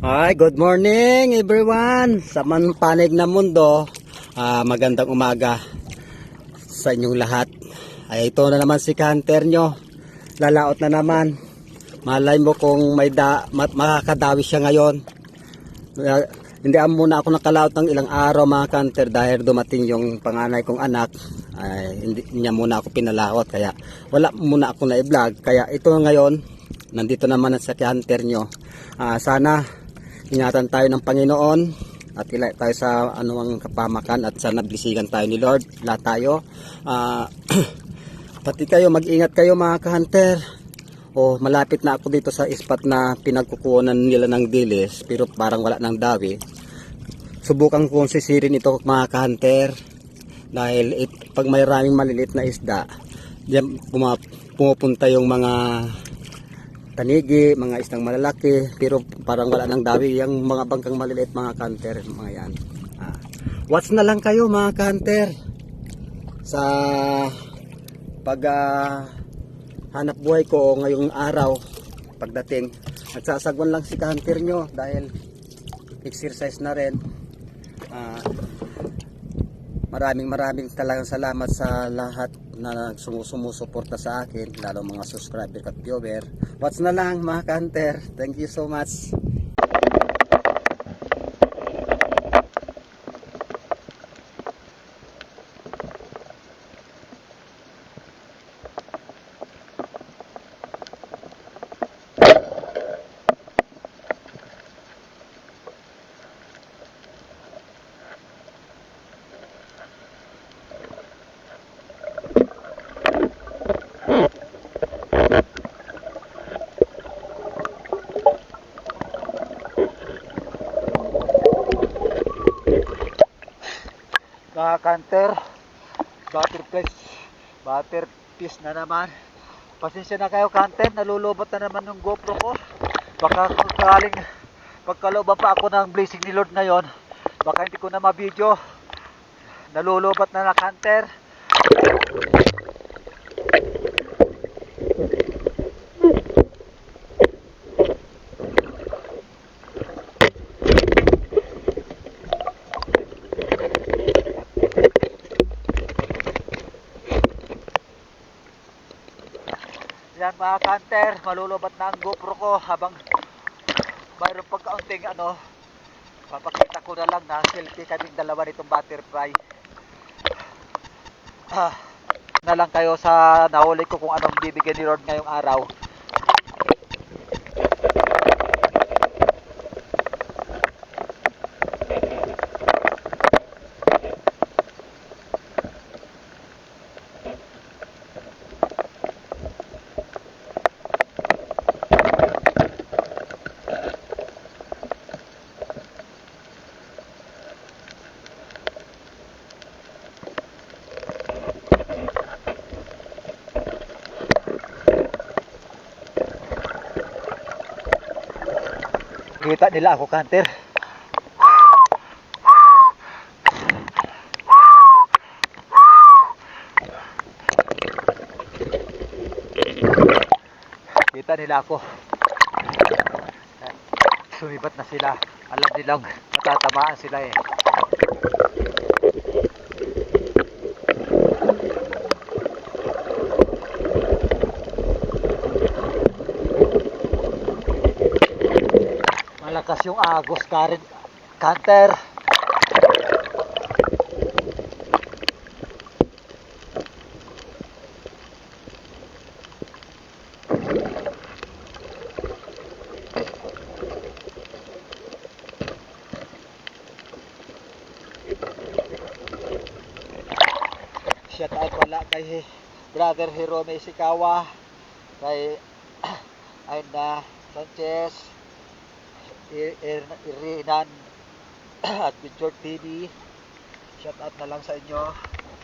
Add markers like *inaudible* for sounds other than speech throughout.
Hi, good morning everyone sa manpanig na mundo. Ah, magandang umaga sa inyong lahat. Ay ito na naman si Hunter nyo. Lalaot na naman. Malay mo kung may da, makakadawi siya ngayon. Kaya, hindi am muna ako nakalaot ng ilang araw mga kanter dahil dumating yung panganay kong anak. Ay, hindi niya muna ako pinalawat kaya wala muna ako na i-vlog. Kaya ito ngayon, nandito naman sa kanter nyo. Ah, sana ingatan tayo ng Panginoon at ilay tayo sa anumang kapamakan at sana blisigan tayo ni Lord. Lahat tayo. Ah, *clears throat* pati kayo, mag-ingat kayo mga ka-hunter. O malapit na ako dito sa ispat na pinagkukunan nila ng dilis pero parang wala nang dawi. Subukan kong sisirin ito mga ka-hunter dahil it, pag may maraming maliliit na isda, diyan pumupunta yung mga tanigi, mga isdang malalaki pero parang wala nang dawi. Yung mga bangkang maliliit mga ka-hunter mga yan. Ah, watch na lang kayo mga ka-hunter sa pag ah, hanap buhay ko ngayong araw pagdating nagsasagwan lang si hunter nyo dahil exercise na rin. Ah, maraming maraming talagang salamat sa lahat na sumusumusuporta sa akin lalo mga subscriber at viewer. Watch na lang mga hunter thank you so much mga kanter butter piece butter piece na naman. Pasensya na kayo kanter nalulubot na naman yung GoPro ko. Baka kung sakaling pagkalooban pa ako ng blessing ni Lord ngayon baka hindi ko na ma-video. Nalulubot na na kanter yan mga kanter malulubat na ang GoPro ko habang mayroon pagkaunting ano. Papakita ko na lang na selfie kaming dalawa nitong butterfly. Ah, na lang kayo sa nahuli ko kung anong bibigyan ni Lord ngayong araw kita nila ako kanter kita nila ako. Sumibat na sila. Alam nilang matatamaan sila eh malakas yung agos current canter. Shout out pala kay brother Jerome Isikawa kay *clears throat* Aina Sanchez Irinan *clears throat* at Picture TV shout out na lang sa inyo.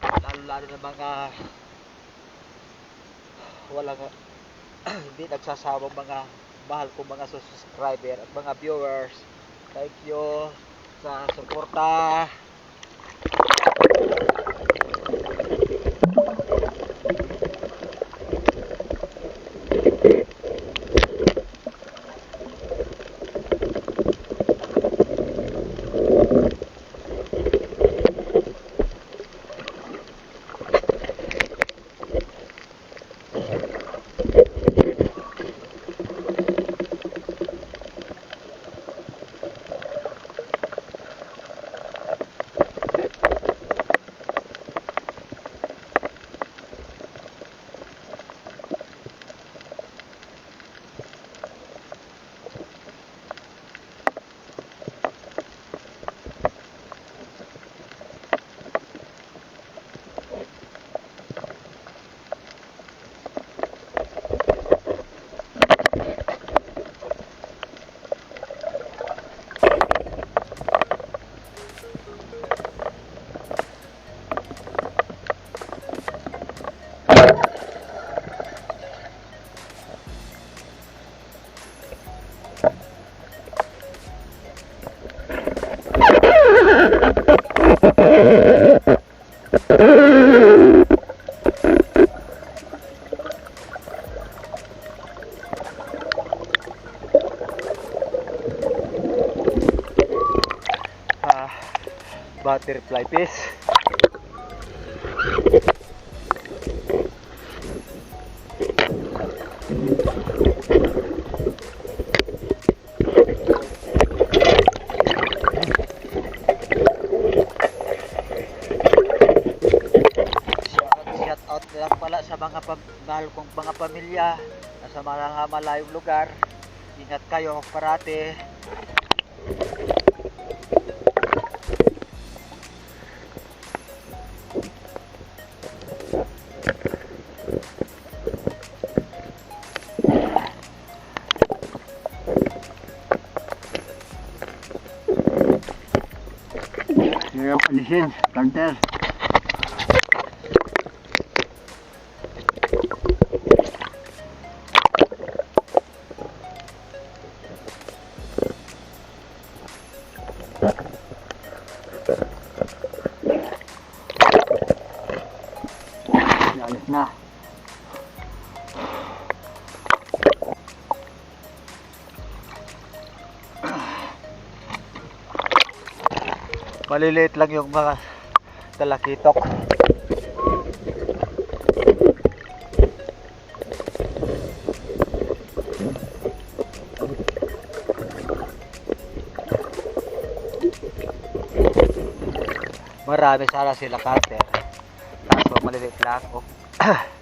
Lalo lalo na mga walang *clears throat* hindi nagsasawang mga mahal kong mga subscriber at mga viewers. Thank you sa suporta butterfly fish. Lang pala sa mga mahal kong mga pamilya na sa mga malayong lugar. Ingat kayo parate. Hirap alisin, kanter. Alis na. Maliliit lang yung mga talakitok. Marami sana sila cutter. Kaso maliliit lang. Oh. *clears throat*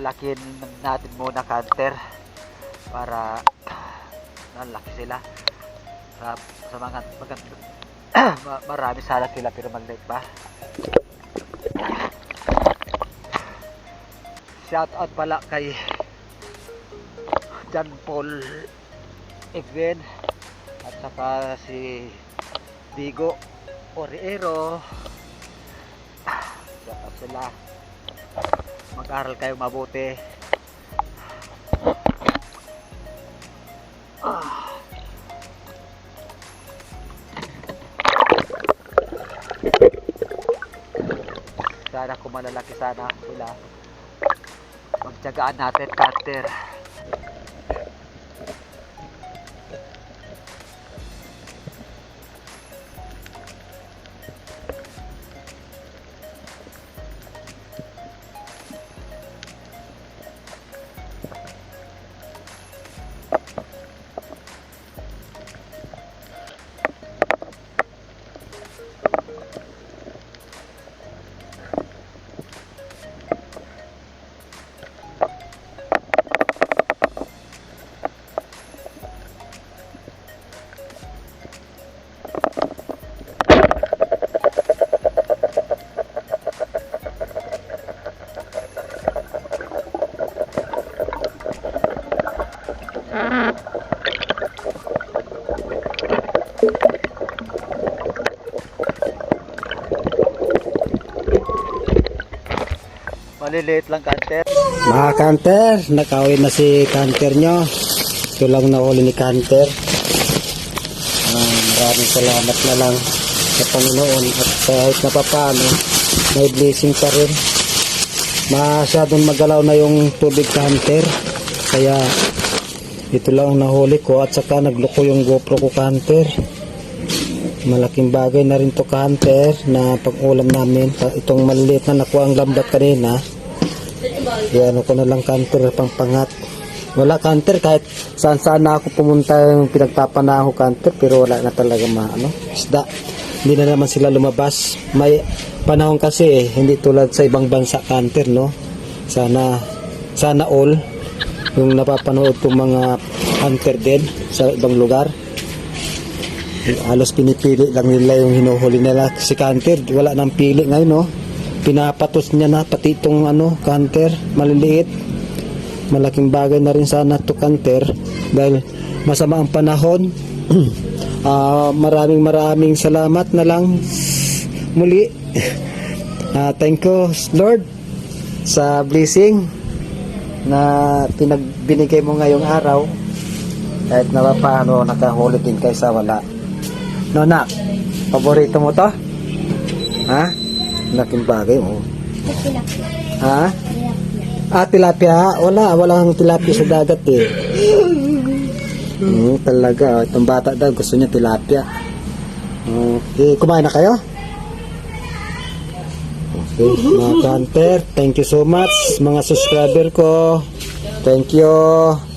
palakin natin muna canter para nalaki sila. Sa, sa mga maganda *clears throat* ma- marami sana sila pero maliit pa. Shout out pala kay John Paul Egwen at saka si Digo Oriero. Shout out sila mag-aral kayo mabuti. Ah. Sana kung malalaki sana sila. Magtyagaan natin, cutter. Maliliit lang, cutter. Mga kanter, nakawin na si kanter nyo. Ito lang nahuli ni kanter. Ah, maraming salamat na lang sa Panginoon at kahit na papano, may blessing pa rin. Masyadong magalaw na yung tubig kanter. Kaya ito lang ang nahuli ko at saka nagloko yung GoPro ko kanter. Malaking bagay na rin to kanter na pag-ulam namin. Pa- Itong maliliit na nakuha ang lambat kanina. Yan ako na lang kanter pang pangat. Wala kanter kahit saan saan na ako pumunta yung pinagpapanahan ko kanter pero wala na talaga maano. Isda. Hindi na naman sila lumabas. May panahon kasi eh, hindi tulad sa ibang bansa kanter no. Sana sana all yung napapanood kong mga hunter din sa ibang lugar. Halos pinipili lang nila yung hinuhuli nila si Canter. Wala nang pili ngayon, no? Pinapatos niya na pati itong ano, Canter, maliliit. Malaking bagay na rin sana to Canter dahil masama ang panahon. *clears throat* Ah, maraming maraming salamat na lang muli *laughs* Ah, thank you, Lord, sa blessing na pinagbinigay mo ngayong araw. Kahit na pa paano, nakahuli din kayo sa wala. No, nak, paborito mo to? Ha? Laking bagay mo. Ha? Ah, tilapia. Wala, walang tilapia sa dagat eh. Hmm, talaga. Itong bata daw, gusto niya tilapia. Okay, kumain na kayo? Okay, mga hunter, thank you so much mga subscriber ko. Thank you.